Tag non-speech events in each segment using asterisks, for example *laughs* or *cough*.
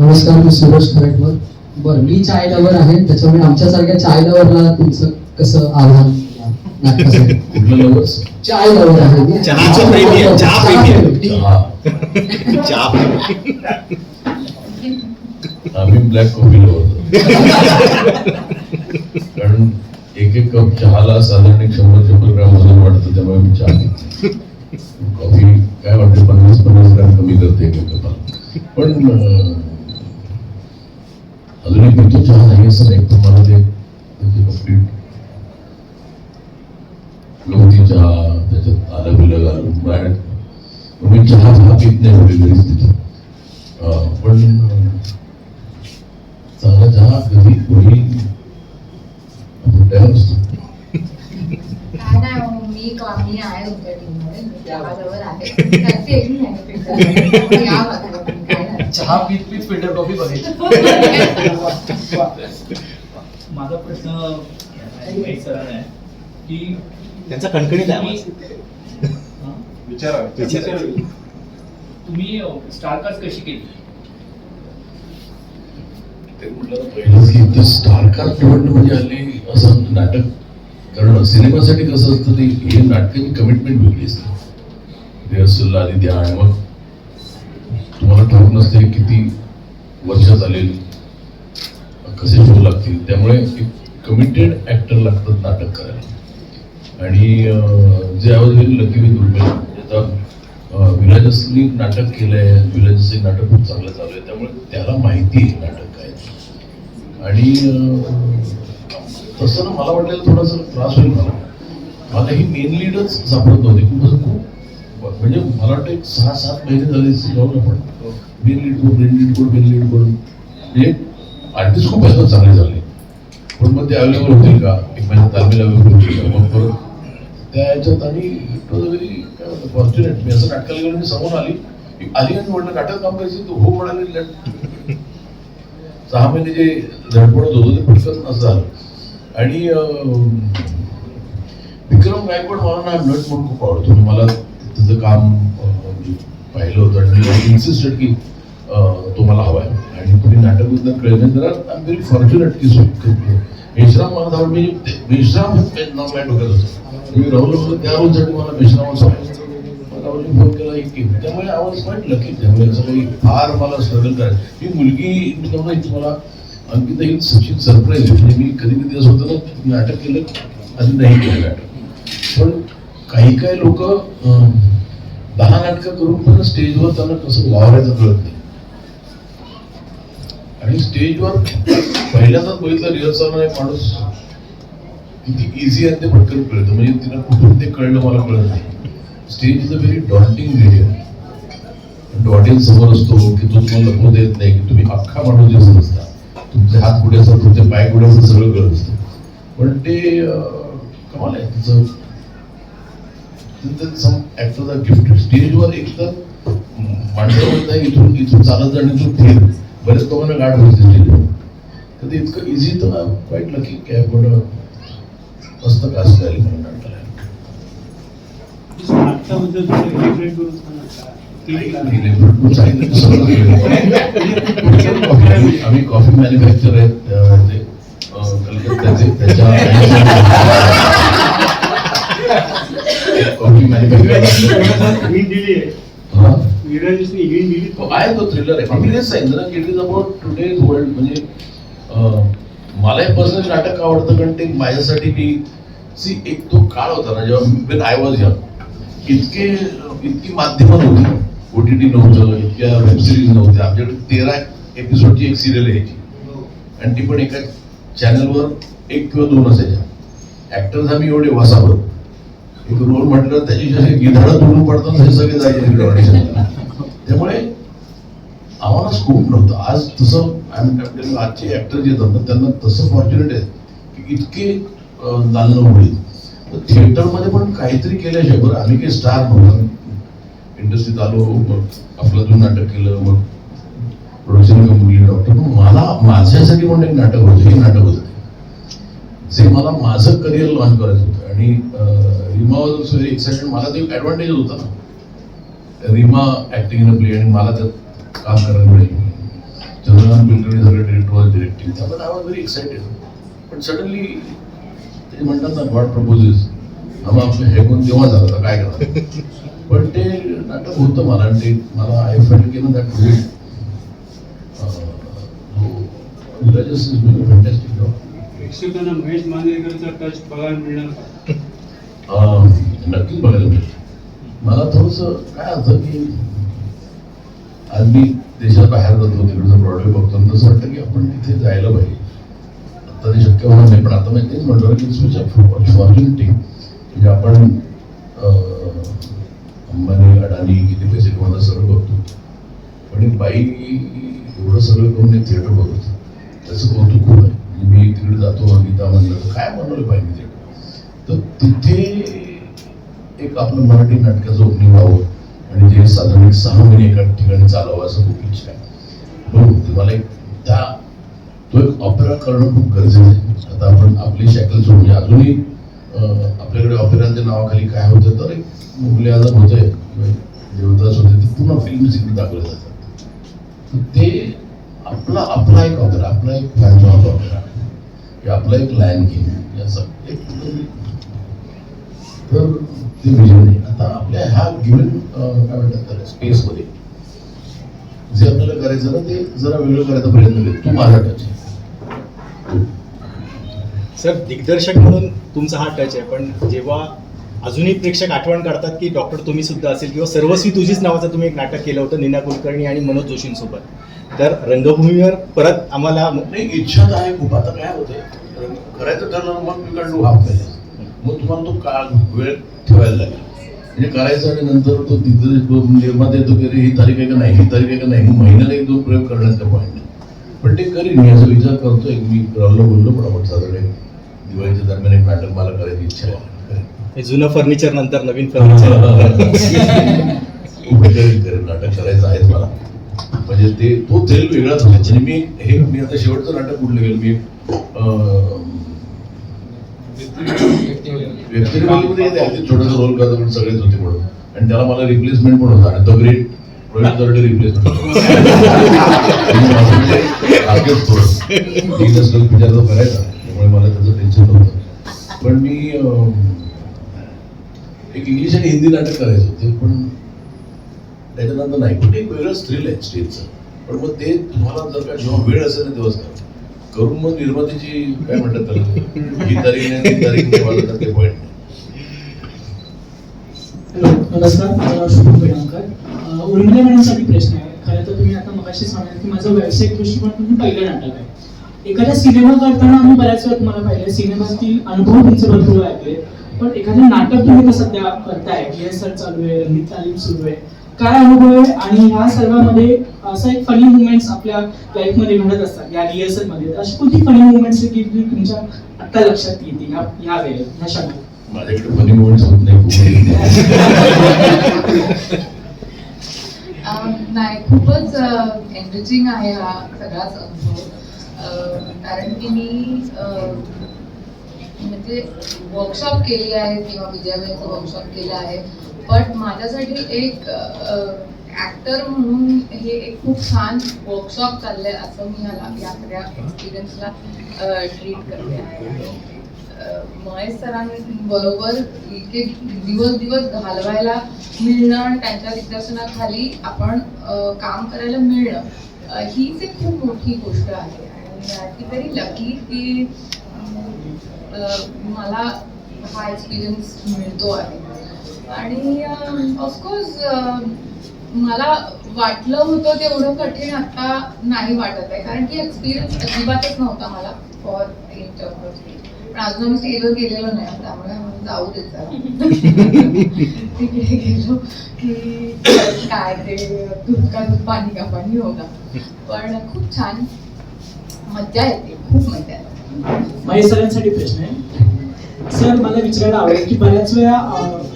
नमस्कार मी सुरेश खरेटवर बरं मी चाय लवर आहे त्याच्यामुळे आमच्यासारख्या चाय लवरला तुमचं कसं आव्हान चाय लवर आहे मी. चहाचं प्रेमी आहे, चहा प्रेमी आहे. प्रेमी. चहा चहा आम्ही ब्लॅक कॉफी लवर कारण एक एक कप चहाला साधारण एक शंभर शंभर ग्राम वजन वाढतं त्यामुळे मी चहा घेतो. कॉफी काय वाटते पन्नास पन्नास ग्राम कमी करते एक एक कपाला पण अं, अजूनही पितो चहा नाही असं नाही पण मला ते त्याचे कंप्लीट गवती चहा त्याच्यात आलं बिलं घालून बाहेर मी चहा चहा पित नाही एवढी घरीच तिथे अं, पण अं, चांगला चहा कधी कोणी आपण तयार असतो काय नाही हो, मी मी आहे तुमच्या टीममध्ये मी चहाजवळ आहे चहा पीत पीत फिल्टर कॉफी बघायची माझा प्रश्न एक सरळ आहे की त्यांचा कणकणीत आहे. हा? विचारा. तुम्ही स्टारकास्ट कशी केली ते म्हटलं की स्टारकास्ट निवडणं म्हणजे हल्ली असं नाटक करणं सिनेमासाठी कसं असतं ते हे नाटकाची कमिटमेंट वेगळी असते रिहर्सल आधी द्या आणि मग मला ठाऊक नसते किती वर्ष चालेल कसे शो लागतील. त्यामुळे एक कमिटेड ऍक्टर लागतात नाटक करायला. आणि जे आवाज लकी विथ दुर्मिळ आता विराजसनी नाटक केलंय विराजसे नाटक खूप चांगलं चालू आहे त्यामुळे त्याला माहिती आहे नाटक काय. आणि तसं ना मला वाटलेलं थोडासा त्रास होईल मला. मला ही मेन लीडच सापडत नव्हती. खूप खूप म्हणजे मला वाटतं एक सहा सात महिने झाले जाऊन आपण. मेन लीड करून मेन लीड करून मेन लीड करून. म्हणजे आर्टिस्ट खूप आहेत चांगले झाले. पण मग ते अवेलेबल होतील का? एक महिना तालमीला अवेलेबल होतील का मग परत त्या ह्याच्यात आणि इट वॉज व्हेरी काय म्हणतात फॉर्च्युनेट मी असं नाटकाला गेलो मी समोर आली. आली आणि म्हटलं नाटक काम करायचं तू हो म्हणाले सहा महिने जे धडपडत होतो ते पटकन असं आणि विक्रम गायकवाड मला ना नट म्हणून खूप आवडतो. म्हणजे मला त्याचं काम म्हणजे पाहिलं होतं आणि मी इन्सिस्टेड की अं, तो मला हवा आहे आणि तुम्ही नाटकबद्दल कळलं तर आय एम व्हेरी फॉर्च्युनेट की मेश्राम मला धावड मी मेश्राम नाव काय डोक्यात होतं मी राहुल होतो त्या रोलसाठी मला मेश्रामच सांगायचं. मला राहुलने फोन केला एक की त्यामुळे आवाज वाईट लकी त्यामुळे असं काही फार मला स्ट्रगल करायचं. ही मुलगी मी तेव्हा इथे मला अंकिता ही सचिन सरप्राईज म्हणजे मी कधी कधी असं होतं ना नाटक केलं आधी नाही केलं नाटक. पण काही काही लोक दहा नाटकं करून पण स्टेजवर त्यांना कसं वावरायचं कळत नाही. आणि स्टेजवर पहिल्यांदाच बघितलं रिहर्सल एक माणूस किती इझी आहे ते पटकन कळतं. म्हणजे तिला कुठून ते कळलं मला कळत नाही. Stage is a very daunting medium audience समोर असतो की तो तुम्हाला लपू देत नाही की तुम्ही अख्खा माणूस दिसत असता तुमचे हात पुढे असतात तुमचे पाय पुढे असतात सगळं कळत असतं. पण ते कमाल आहे. तिचं सम ऍक्टरचा गिफ्ट स्टेजवर एक तर आहे इथून इथून चालत जाणं इथून फिर बरेच लोकांना गाठ होते स्टेजवर तर ते इतकं इझी तर वाईट लकी काय पण मस्त कास्ट झाली. कॉफी- आम्ही कॉफी मॅन्युफॅक्चर आहेत कलकत्त्याचे त्याच्या *laughs* *laughs* कॉफी मॅन्युफॅक्चर हिंट दिली आहे तो थ्रिलर आहे मी तेच सांगितलं ना it is about today's world म्हणजे अं, मला हे. पर्सनल नाटक आवडतं कारण ते माझ्यासाठी मी सी एक तो काळ होता ना जेव्हा वेन आय वॉज यंग इतके इतकी माध्यमं नव्हती ओ टी टी नव्हतं इतक्या वेब सिरीज नव्हत्या आमच्याकडे तेरा एपिसोडची एक सिरियल यायची आणि ती पण एका चॅनलवर एक किंवा दोन असायच्या. ऍक्टर्स आम्ही एवढे वसावर. एक रोल म्हटलं त्याची जसे गिधाडं तोडून पडतात हे सगळे जायचे त्यामुळे आम्हाला स्कोप नव्हतं. आज तसं आम्ही आजचे ऍक्टर जे येतात ना त्यांना तसं फॉर्च्युनेट आहे की इतके दालनं होईल तर थिएटरमध्ये पण काहीतरी केल्याशिवाय बरं आम्ही काही स्टार म्हणून इंडस्ट्रीत आलो मग आपलं नाटक केलं मग प्रोडक्शन कंपनी डॉक्टर पण मला माझ्यासाठी पण एक नाटक होतं हे नाटक होतं. ते. जे मला माझं करिअर लॉन्च करायचं होतं. आणि अं, Rima was also very excited मला ते ॲडव्हान्टेज होता. ना रीमा ऍक्टिंग इन प्ले आणि मला त्यात काम करायला मिळेल. चंद्रकांत कुलकर्णी सगळे डिरेक्टर वॉज डिरेक्टिंग त्यामुळे आय वॉज व्हेरी एक्सायटेड पण सडनली ते म्हणतात ना गॉड प्रपोजेस आम्हा आपलं हे कोण तेव्हा झालं तर काय करा पण ते नाटक होतं मला आणि ते मला आय फेल की ना that Virajas is doing fantastic job प्रेक्षकांना महेश मांजरेकरचा टच बघायला मिळणार. नक्की नक्कीच बघायला मिळेल मला थोडस काय असतं की आज मी देशात बाहेर जातो तिकडचं ब्रॉडवे बघतो आणि तसं वाटतं की आपण तिथे जायला पाहिजे. आता ते शक्य होणार नाही पण आता मी तेच म्हटलं की स्विच फॉर्च्युनिटी म्हणजे आपण अंबानी अडाणी किती पैसे कोणाला सगळं बघतो. पण एक बाई एवढं सगळं करून एक थिएटर बघतो त्याचं कौतुक खूप आहे मी तिकडे जातो गीता म्हणलं काय बनवलं पाहिजे थिएटर तर तिथे एक आपलं मराठी नाटकाचं ओपनिंग व्हावं आणि जे साधारण एक सहा महिने एका ठिकाणी चालावं असं खूप इच्छा आहे. बरोबर तुम्हाला एक त्या तो एक ऑपेरा करणं खूप गरजेचं आहे. आता आपण आपली शॅकल सोडली अजूनही आपल्याकडे ऑपेरांच्या नावाखाली काय होतं तर एक मुघले आजार होते देवदास होते ते पूर्ण फिल्म सिटी दाखवले जातात. तर ते आपला आपला एक ऑपेरा आपला एक फॅन ऑपेरा आपला एक लँड गेम याचा एक तर ते विजन आहे. आता आपल्या ह्या गिवन काय म्हणतात त्याला स्पेसमध्ये जे आपल्याला करायचं ना ते जरा वेगळं करायचा प्रयत्न केला तू माझा टच आहे. सर दिग्दर्शक म्हणून तुमचा हा टच आहे पण जेव्हा अजूनही प्रेक्षक आठवण काढतात की डॉक्टर तुम्ही सुद्धा असेल किंवा सर्वस्वी तुझीच नावाचं तुम्ही एक नाटक केलं होतं नीना कुलकर्णी आणि मनोज जोशींसोबत. तर रंगभूमीवर परत आम्हाला नाही इच्छा तर आहे खूप. आता काय होतंय करायचं ठरलं मग मी कॅन डू हाफ मग तुम्हाला तो काळ वेळ ठेवायला लागेल. म्हणजे करायचं आणि नंतर तो तिथं निर्माता येतो की अरे ही तारीख आहे का नाही ही तारीख आहे का नाही मग महिन्याला एक दोन प्रयोग करण्याचा पॉईंट पण ते करीन मी असा विचार करतोय मी राहुलला बोललो पण आपण साधारण एक दिवाळीच्या दरम्यान एक नाटक मला करायची इच्छा आहे. हे जुनं फर्निचर नंतर नवीन फर्निचर नाटक करायचं आहे मला. म्हणजे ते तो तेल वेगळाच व्हायचा आणि मी हे मी आता शेवटचं नाटक कुठलं गेलं मी अं, व्यक्तिरेखामध्ये ते अगदी छोटस रोल करतो म्हणून सगळेच होते म्हणून. आणि त्याला मला रिप्लेसमेंट पण होता. आणि तो ग्रेट रोहित दरडे रिप्लेसमेंट विचार तो करायचा. त्यामुळे मला त्याचं टेन्शन नव्हतं. पण मी एक इंग्लिश आणि हिंदी नाटक करायचं होते. पण त्याच्यानंतर नाही. कुठे एक वेगळं थ्रिल आहे स्टेजचं पण मग ते तुम्हाला जर का जेव्हा वेळ असेल ना तेव्हाच करा. करून मग निर्मात्याची काय म्हणतात त्याला? ही तारीख नाही ती तारीख नाही मला ते पॉईंट नमस्कार उर्मिला मॅडमसाठी प्रश्न आहे. खरं तर तुम्ही आता मगाशी सांगाल की माझा व्यावसायिक दृष्टिकोनातून पहिलं नाटक आहे. एखादा सिनेमा करताना आम्ही बऱ्याच वेळा तुम्हाला पाहिलं सिनेमातील अनुभव तुमचे भरपूर ऐकले पण एखादं नाटक तुम्ही कसं सध्या करताय? रिहर्सल चालू आहे रंगीत तालीम सुरू आहे. काय अनुभव आहे? आणि ह्या सर्वांमध्ये असं एक फनी मुवमेंट्स आपल्या लाईफमध्ये घडत असतात या रिहर्सलमध्ये. अशी कोणती फनी मुवमेंट्स की जी तुमच्या आता लक्षात येते ह्या ह्या वेळेत ह्या क्षणात? माझ्याकडे फनी मुवमेंट्स होत नाही नाही खूपच एनरिचिंग आहे हा सगळाच अनुभव. अं, कारण की मी अं, म्हणजे वर्कशॉप केली आहे किंवा विजयाबाईचं वर्कशॉप केलं आहे. पण माझ्यासाठी एक ऍक्टर म्हणून हे एक खूप छान वर्कशॉप चाललंय असं मी ह्याला या सगळ्या एक्सपिरियन्सला ट्रीट करते आहे. महेश सरांबरोबर इतके दिवस दिवस घालवायला मिळणं आणि त्यांच्या दिग्दर्शनाखाली आपण काम करायला मिळणं हीच एक खूप मोठी गोष्ट आहे. आणि ती व्हेरी लकी की मला हा एक्सपिरियन्स मिळतो आहे. आणि ऑफकोर्स मला वाटलं होतं तेवढं कठीण आता नाही वाटत आहे. कारण की एक्सपिरियन्स अजिबातच नव्हता मला फॉर एट पण अजून आम्ही स्टेजवर गेलेलो नाही त्यामुळे जाऊ देत तिकडे गेलो की काय ते दूध का दूध पाणी का पाणी होता. पण खूप छान मज्जा येते खूप मजा येते. माझ्या सगळ्यांसाठी प्रश्न आहे. सर मला विचारायला आवडेल की बऱ्याच वेळा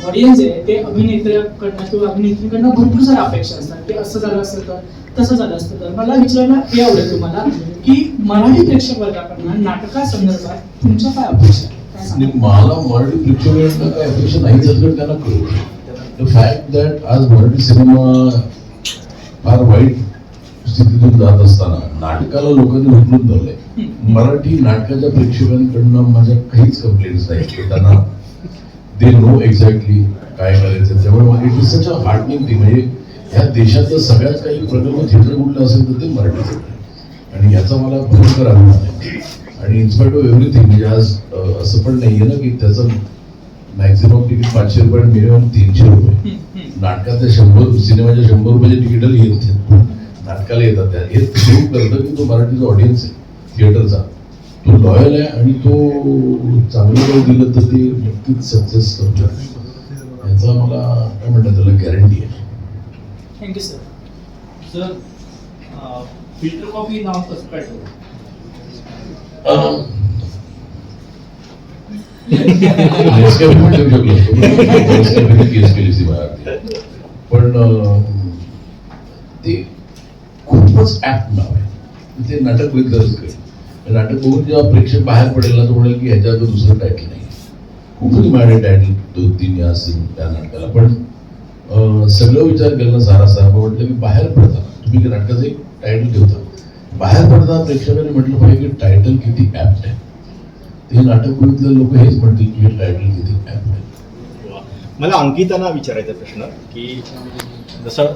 ऑडियन्स आहे ते अभिनेत्याकडनं किंवा अभिनेत्रीकडनं भरपूर साऱ्या अपेक्षा असतात. ते असं झालं असतं तर तसं झालं असतं तर. मला विचारायला हे आवडेल तुम्हाला की मराठी प्रेक्षक वर्गाकडनं नाटकासंदर्भात तुमच्या काय अपेक्षा काय आणि मला मराठी प्रेक्षकांना काय अपेक्षा नाही असं त्यांना कळू द फॅक्ट दॅट आज मराठी सिनेमा फार वाईट स्थितीतून जात असताना नाटकाला लोकांनी उचलून धरलंय मराठी नाटकाच्या प्रेक्षकांकडनं माझ्या काहीच कंप्लेंट्स नाही की त्यांना दे नो एक्झॅक्टली काय करायचं. त्यामुळे मला it is such a hardening thing म्हणजे ह्या देशातलं सगळ्यात काही प्रगल्भ थिएटर कुठलं असेल तर ते मराठी आणि याचा मला भयंकर अभिमान आहे. आणि इन्स्पाइट ऑफ एव्हरीथिंग म्हणजे आज असं पण नाहीये ना की त्याचं मॅक्झिमम तिकीट पाचशे रुपये मिनिमम तीनशे रुपये. नाटकाचे शंभर सिनेमाच्या शंभर रुपयाचे तिकीटला येत नाटकाला येतात त्या. हे प्रूव्ह करतं की तो मराठीचा ऑडियन्स आहे थिएटरचा तो लॉयल आहे आणि तो चांगलं काही दिलं तर ते नक्कीच सक्सेस करतो. याचा मला काय म्हणतात त्याला गॅरंटी आहे. Thank you sir sir filter coffee नाव कसं काय ठेवलं *laughs* *laughs* *laughs* पण ते खूपच ॲप्ट नाव आहे. ते नाटक बघितलंच काही. नाटक बघून जेव्हा प्रेक्षक बाहेर पडेल ना तो म्हणेल की ह्याच्यात दुसरं टायटल नाही. खूपच माझे टायटल दोन तीन या असेल त्या नाटकाला. पण सगळं विचार केला सारा साहेब म्हटलं की बाहेर पडता तुम्ही त्या नाटकाचं एक टायटल ठेवता? बाहेर पडता प्रेक्षकांनी म्हटलं पाहिजे की टायटल किती ॲप्ट आहे. ते नाटक बघितलं लोक हेच म्हणतील की हे टायटल किती ॲप्ट आहे. मला अंकिताना विचारायचा प्रश्न की जसं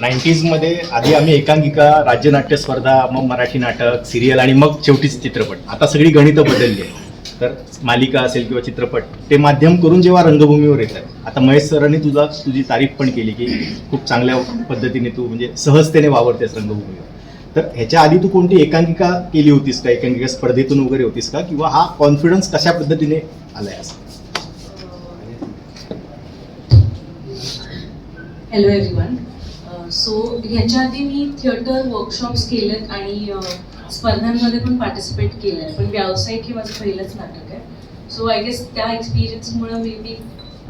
नाईन्टीजमध्ये आधी आम्ही एकांकिका राज्यनाट्य स्पर्धा मग मराठी नाटक सिरियल आणि मग शेवटीच चित्रपट. आता सगळी गणितं बदलली आहे तर मालिका असेल किंवा चित्रपट ते माध्यम करून जेव्हा रंगभूमीवर येतात. आता महेश सरांनी तुझा तुझी तारीफ पण केली की खूप चांगल्या पद्धतीने तू म्हणजे सहजतेने वावरतेस रंगभूमीवर. तर ह्याच्या आधी तू कोणती एकांकिका केली होतीस का? एकांकिका स्पर्धेतून वगैरे होतीस का? किंवा हा कॉन्फिडन्स कशा पद्धतीने आलाय असं? हॅलो एव्हरीवन सो ह्याच्या आधी मी थिएटर वर्कशॉप्स केलेत आणि स्पर्धांमध्ये पण पार्टिसिपेट केलं आहे पण व्यावसायिक हे माझं पहिलंच नाटक आहे. सो आय गेस त्या एक्सपिरियन्समुळं मे बी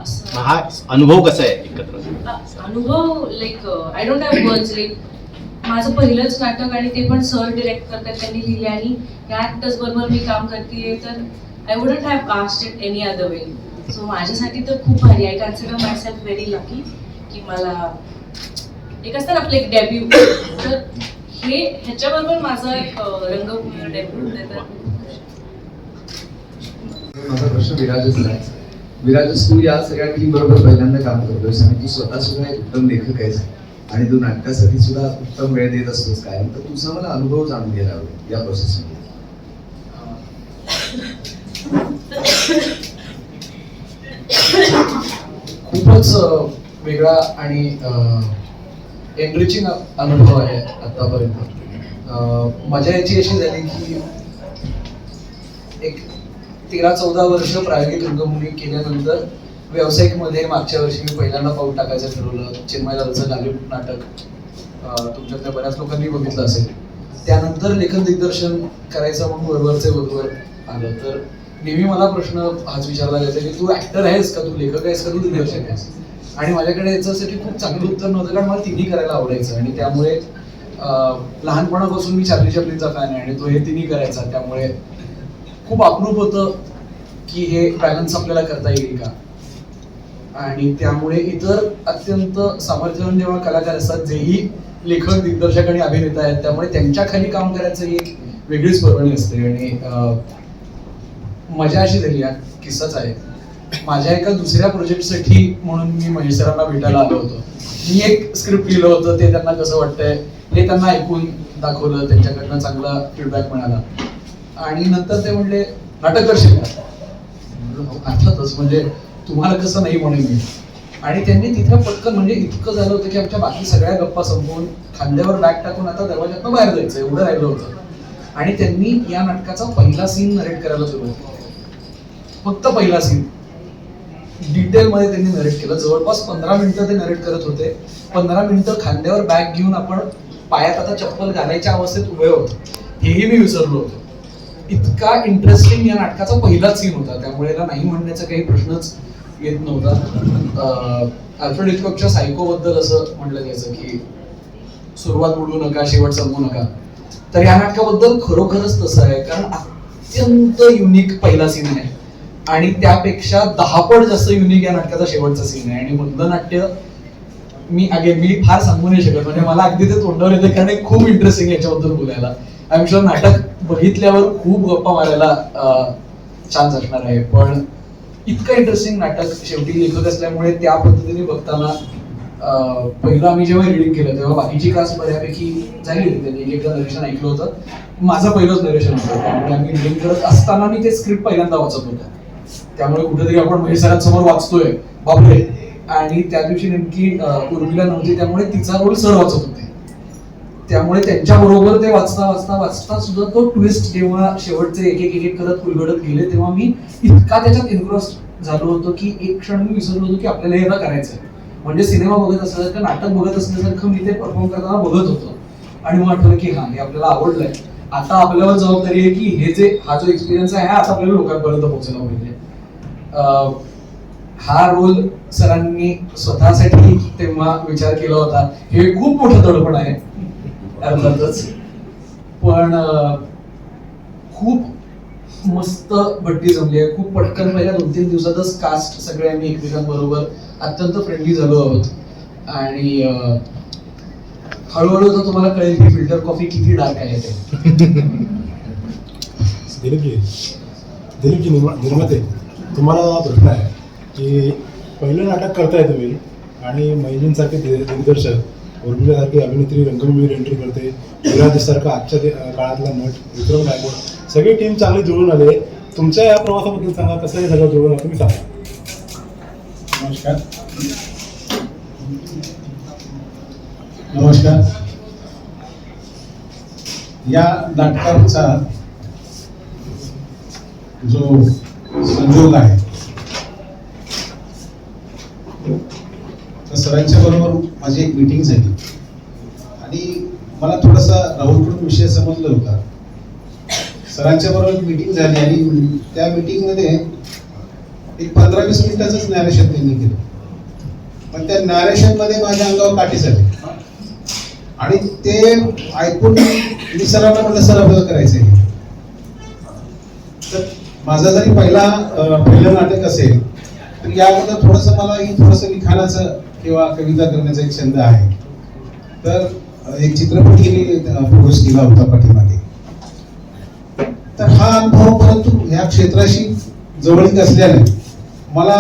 असं हा अनुभव कसा आहे एकत्र? अनुभव like I don't have words like माझं पहिलंच नाटक आणि ते पण सर डिरेक्ट करतात त्यांनी लिहिले आणि या ॲक्टर्स बरोबर मी काम करते तर I wouldn't have cast it any other way so माझ्यासाठी तर खूप भारी I consider myself very lucky की मला एक असतं ना आपलं एक डेब्यू तर हे ह्याच्याबरोबर माझा एक रंगभूमीवर डेब्यू माझा प्रश्न विराजच आहे. विराजस तू या सगळ्या टीम बरोबर पहिल्यांदा काम करतोयस आणि तू स्वतः सुद्धा एक उत्तम लेखक आहेस आणि तू नाटकासाठी सुद्धा उत्तम वेळ देत असतोस कायम तर तुझा मला अनुभव जाणून घ्यायला आवडेल या प्रोसेसमध्ये *coughs* खूपच वेगळा आणि एनरिचिंग अनुभव आहे आतापर्यंत. मजा याची अशी झाली की एक तेरा चौदा वर्ष प्रायोगिक रंगभूमी केल्यानंतर व्यावसायिकमध्ये मागच्या वर्षी मी पहिल्यांदा पाऊल टाकायचं ठरवलं. चिन्मय दादाचं गालिब नाटक तुमच्यातल्या बऱ्याच लोकांनी बघितलं असेल. त्यानंतर लेखन दिग्दर्शन करायचं म्हणून वरवरचे वरवर आलं. तर नेहमी मला प्रश्न हाच विचारला जायचा की तू ऍक्टर आहेस का? तू लेखक आहेस का? तू दिग्दर्शक आहेस? आणि माझ्याकडे याच्यासाठी खूप चांगलं उत्तर नव्हतं कारण मला तिन्ही करायला आवडायचं. आणि त्यामुळे लहानपणापासून मी चार्ली चपलीचा फॅन आहे आणि तो हे तिन्ही करायचा. त्यामुळे खूप अप्रूप होतं की हे बॅलन्स आपल्याला करता येईल का. आणि त्यामुळे इतर अत्यंत सामर्थ्यवान जेव्हा कलाकार असतात जेही लेखक दिग्दर्शक आणि अभिनेता आहेत त्यामुळे त्यांच्या खाली काम करायचं ही एक वेगळीच पर्वणी असते. आणि मजा अशी झाली हा किस्साच आहे. माझ्या एका दुसऱ्या प्रोजेक्टसाठी म्हणून मी महेश सरांना भेटायला आलो होतो. मी एक स्क्रिप्ट लिहिलं होतं ते त्यांना कसं वाटतंय हे त्यांना ऐकून दाखवलं त्यांच्याकडनं चांगला फीडबॅक मिळाला. आणि नंतर ते म्हणले नाटक करशील अर्थातच म्हणजे तुम्हाला कसं नाही म्हणेन मी. आणि त्यांनी तिथं पटकन म्हणजे इतकं झालं होतं की आमच्या बाकी सगळ्या गप्पा संपवून खांद्यावर बॅग टाकून आता दरवाज्यातनं बाहेर जायचं एवढं राहिलं होतं. आणि त्यांनी या नाटकाचा पहिला सीन नरेट करायला सुरुवात फक्त पहिला सीन डिटेल मध्ये त्यांनी नरेट केलं. जवळपास पंधरा मिनिटं ते नरेट करत होते. पंधरा मिनिटं खांद्यावर बॅग घेऊन आपण पायात आता चप्पल घालायच्या अवस्थेत उभे होतो. हेही मी विसरलो होतो. इतका इंटरेस्टिंग या नाटकाचा पहिलाच सीन होता. त्यामुळे याला नाही म्हणण्याचा काही प्रश्नच येत नव्हता. अल्फ्रेड हिचकॉकच्या सायको बद्दल असं म्हटलं जायचं की सुरुवात उडू नका शेवट संपू नका. तर या नाटकाबद्दल खरोखरच तसं आहे. कारण अत्यंत युनिक पहिला सीन आहे. आणि त्यापेक्षा दहापट जास्त युनिक या नाटकाचा शेवटचा सीन आहे. आणि मधलं नाट्य मी अगेन मी फार सांगू नाही शकत. म्हणजे मला अगदी ते तोंडावर येतं कारण खूप इंटरेस्टिंग याच्याबद्दल बोलायला. आय एम शुअर नाटक बघितल्यावर खूप गप्पा मारायला छान असणार आहे. पण इतकं इंटरेस्टिंग नाटक शेवटी लेखक असल्यामुळे त्या पद्धतीने बघताना पहिलं आम्ही जेव्हा रिडिंग केलं तेव्हा बाकीची कास्ट बऱ्यापैकी झाली होती. त्यांनी एक एकदा नरेशन ऐकलं होतं. माझं पहिलंच नरेशन होतं. त्यामुळे आम्ही रिडिंग करत असताना मी ते स्क्रिप्ट पहिल्यांदा वाचत होतं. त्यामुळे कुठेतरी आपण महेश समोर वाचतोय. बापरे. आणि त्या दिवशी नेमकी उर्मिला नव्हती त्यामुळे तिचा रोल सर वाचत होते. त्यामुळे त्यांच्या बरोबर ते वाचता वाचता वाचता सुद्धा तो ट्विस्ट जेव्हा शेवटचे एक एक एक करत उलगडत गेले तेव्हा मी इतका त्याच्यात इन्क्रॉस झालो होतो की एक क्षण मी विसरलो होतो की आपल्याला हे ना करायचंय. म्हणजे सिनेमा बघत असल्यासारखं नाटक बघत असल्यासारखं मी ते परफॉर्म करताना बघत होतो. आणि मग आठवलं की हा हे आपल्याला आवडलंय. आता आपल्यावर जबाबदारी आहे की हे जे हा जो एक्सपिरियन्स आहे हा आता आपल्याला लोकांपर्यंत पोहोचला पाहिजे. हा रोल सरांनी स्वतःसाठी तेव्हा विचार केला होता. हे खूप मोठं दडपण आहे. अर्थातच. पण खूप मस्त बट्टी जमली आहे. खूप पटकन पहिल्या दोन तीन दिवसातच कास्ट सगळे आम्ही एकमेकांबरोबर अत्यंत फ्रेंडली झालो आहोत. आणि हळूहळू तर तुम्हाला कळेल की फिल्टर कॉफी किती डार्क आहे ते. दिलीपजी. निर्माते. तुम्हाला प्रश्न आहे की पहिलं नाटक करताय तुम्ही आणि मैलींसारखे दि- दिग्दर्शक उर्मिलासारखी अभिनेत्री रंगभूमीवर एंट्री करते विराजसारखा आजच्या काळातला नट विक्रम गायकवाड सगळी टीम चांगली जुळून आले. तुमच्या या प्रवासाबद्दल सांगा कसं हे सगळं जुळून तुम्ही सांगा. नमस्कार. नमस्कार. या नाटकाचा जो संजोग आहे. तर सरांच्या बरोबर माझी एक मीटिंग झाली. आणि मला थोडासा राहुलकडून विषय समजला होता. सरांच्या बरोबर मीटिंग झाली आणि त्या मीटिंगमध्ये एक पंधरा वीस मिनिटाचंच नॅरेशन त्यांनी केलं. पण त्या नॅरेशनमध्ये माझ्या अंगावर काठी झाली. आणि ते ऐकून मी सरांना म्हटलं सर आपल्याला करायचं आहे माझा जरी पहिला पहिलं नाटक असेल तर याबद्दल थोडस मला ही थोडस लिखाणाचं किंवा कविता करण्याचा एक छंद आहे. तर एक चित्रपट प्रोड्यूस केला होता पाठीमागे. तर हा अनुभव परंतु ह्या क्षेत्राशी जवळीक असल्याने मला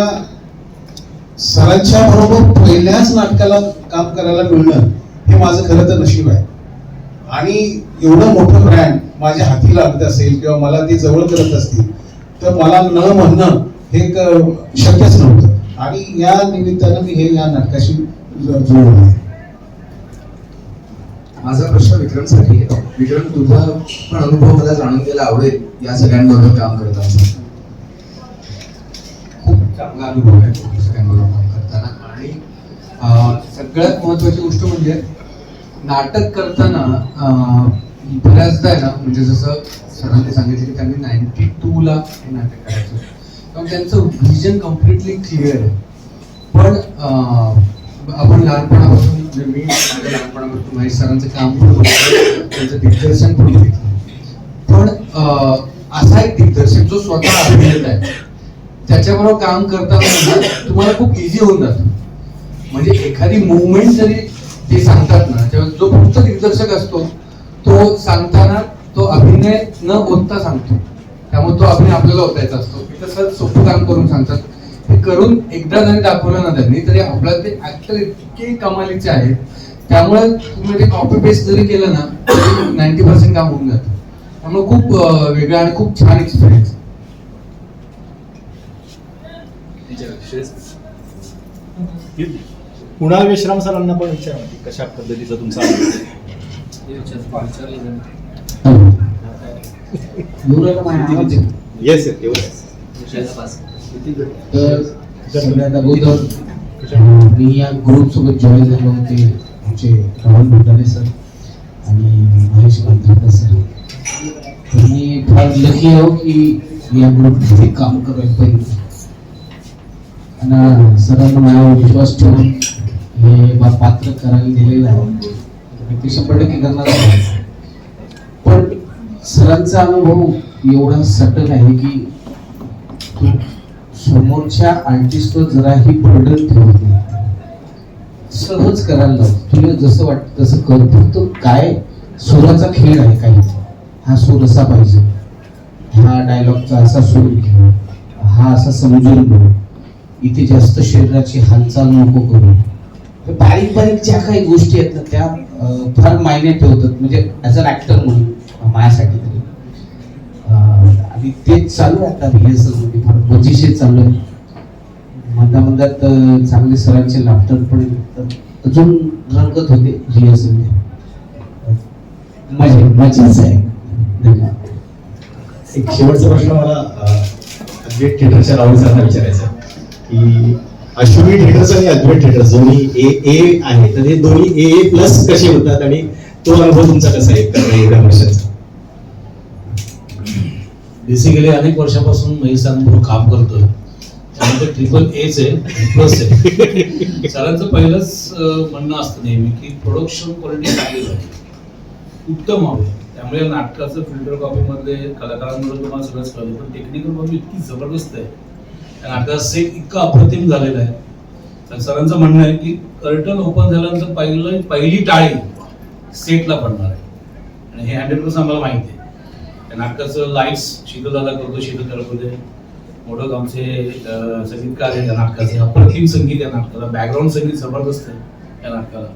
सरांच्या बरोबर पहिल्याच नाटकाला काम करायला मिळणं हे माझं खरं तर नशीब आहे. आणि एवढं मोठं ब्रँड माझ्या हाती लागत असेल किंवा मला ते जवळ करत असतील तर मला न म्हणणं हे शक्यच नव्हतं. आणि या निमित्तानं मी हे या नाटकाशी ज- आहे. माझा प्रश्न विक्रमसाठी विक्रम तुझा पण अनुभव मला जाणून घ्यायला आवडेल या सगळ्यांबरोबर काम करताना खूप चांगला अनुभव आहे सगळ्यांबरोबर काम करताना. आणि सगळ्यात महत्वाची गोष्ट म्हणजे नाटक करताना अं, बऱ्याचदा आहे ना म्हणजे जसं सरांनी सांगितलं की त्यांनी नाईन्टी टूला हे नाटक करायचं. कारण त्यांचं व्हिजन कम्प्लिटली क्लिअर आहे. पण आपण लहानपणापासून म्हणजे मी माझ्या लहानपणापासून महेश सरांचं काम पण त्यांचं दिग्दर्शन पण घेतलं पण असा एक दिग्दर्शक जो स्वतः अभिनेता आहे त्याच्याबरोबर काम करताना तुम्हाला खूप इझी होऊन जातं. म्हणजे एखादी मुवमेंट जरी ते सांगतात ना तेव्हा जो फक्त दिग्दर्शक असतो तो सांगताना तो अभिनय न ओतता सांगतो. त्यामुळे तो अभिनय आपल्याला ओतायचा असतो. इथं सोपं काम करून सांगतात. हे करून एकदा जरी दाखवलं ना त्यांनी तरी आपल्याला ते ऍक्टर इतके कमालीचे आहेत. त्यामुळे तुम्ही ते कॉपी पेस्ट जरी केलं ना नाईन्टी पर्सेंट काम होऊन जातं. त्यामुळे खूप वेगळा आणि खूप छान एक्सपिरियन्स कुणाल विश्राम सरांना पण विचारा म्हणजे कशा पद्धतीचा तुमचा येस येस एवढं तर सगळ्यात अगोदर मी या ग्रुप सोबत जॉईन झालो होते आमचे राहुल भंडारे सर आणि महेश बांधरकर सर मी फार लकी आहो की या ग्रुपमध्ये काम करायला पाहिजे आणि सरांना माझ्यावर विश्वास ठेवून हे पात्र करायला दिलेलं आहे. आणि ते शंभर टक्के करणार पण सरांचा अनुभव एवढा सटल आहे की तो समोरच्या आर्टिस्टवर जराही बर्डन ठेवत नाही. सहज करायला तुला जसं वाटतं तसं करतो तो काय सुराचा खेळ आहे काही. हा सूर असा पाहिजे. हा डायलॉगचा असा सूर घेऊ हा असा समजून घेऊ इथे जास्त शरीराची हालचाल नको करू. बारीक बारीक ज्या काही गोष्टी आहेत ना त्या फार मायने ठेवतात म्हणजे ॲज अन ॲक्टर म्हणून माझ्यासाठी तरी. आणि तेच चालू आहे आता रिहर्सलमध्ये फार मजेशीर चालू आहे. मंदा मंदात चांगले सरांचे लाफ्टर पण. अजून रंगत होते रिहर्सलमध्ये. मजा मजेच आहे धन्यवाद. एक शेवटचा प्रश्न मला अद्वैत थिएटरच्या राहुल सरांना विचारायचा की अश्विनी थिएटर्स आणि अद्वैत थिएटर्स दोन्ही ए ए आहे तर हे दोन्ही ए ए प्लस कसे होतात आणि तो अनुभव तुमचा कसा आहे तर एवढ्या वर्षाचा बेसिकली अनेक वर्षापासून महेश सरांबरोबर काम करतोय. त्यामध्ये ट्रिपल एच आहे प्लस आहे. सरांचं पहिलंच म्हणणं असतं नेहमी की प्रोडक्शन क्वालिटी चांगली पाहिजे उत्तम हवे. त्यामुळे नाटकाचं फिल्टर कॉपीमध्ये कलाकारांमध्ये तुम्हाला सगळंच कळलं. पण टेक्निकल बाबी इतकी जबरदस्त आहे. त्या नाटकाचा सेट इतकं अप्रतिम झालेलं आहे. तर सरांचं म्हणणं आहे की कर्टन ओपन झाल्यानंतर पहिलं पहिली टाळी सेटला पडणार आहे. आणि हे हंड्रेड पर्सेंट आम्हाला माहिती आहे. त्या नाटकाचं लाईट्स शीतलदादा करतो शीतल होते मोठं आमचे संगीतकार आहे त्या नाटकाचे. अप्रतिम संगीत या नाटकाला. बॅकग्राऊंड संगीत जबरदस्त आहे या नाटकाला.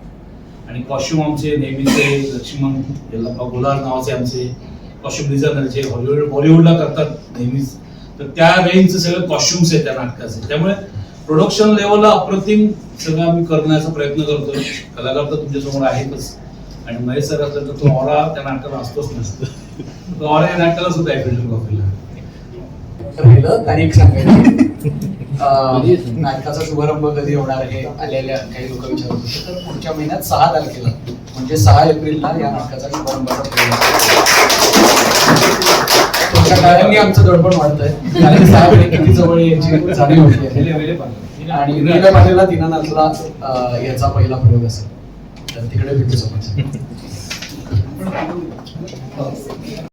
आणि कॉस्ट्युम आमचे नेहमीचे लक्ष्मण यल्लप्पा गोलार नावाचे आमचे कॉस्ट्युम डिझायनरचे हॉलिवूड बॉलिवूडला करतात नेहमीच. तर त्या रेंजचे सगळे कॉस्ट्युम्स आहेत त्या नाटकाचे. त्यामुळे प्रोडक्शन लेवलला अप्रतिम सगळं आम्ही करण्याचा प्रयत्न करतो कलाकार तर तुमच्यासमोर आहेतच. आणि महेश सर असलं तर तो ऑरा त्या नाटकाला असतोच नसतो. तो ऑरा या नाटकाला सुद्धा आहे फिल्टर कॉफीला तारीख सांगायची. नाटकाचा शुभारंभ कधी होणार आहे आलेल्या काही लोक विचारत होते. तर पुढच्या महिन्यात सहा तारखेला म्हणजे सहा एप्रिलला या नाटकाचा शुभारंभाचा काळांनी आमचं दडपण वाढतंय. कारण सहा महिने किती जवळ याची जाणीव होती. आणि नीला पाटीलला दीनानाथला अं, याचा पहिला प्रयोग असेल. तर तिकडे भेटू समज *laughs*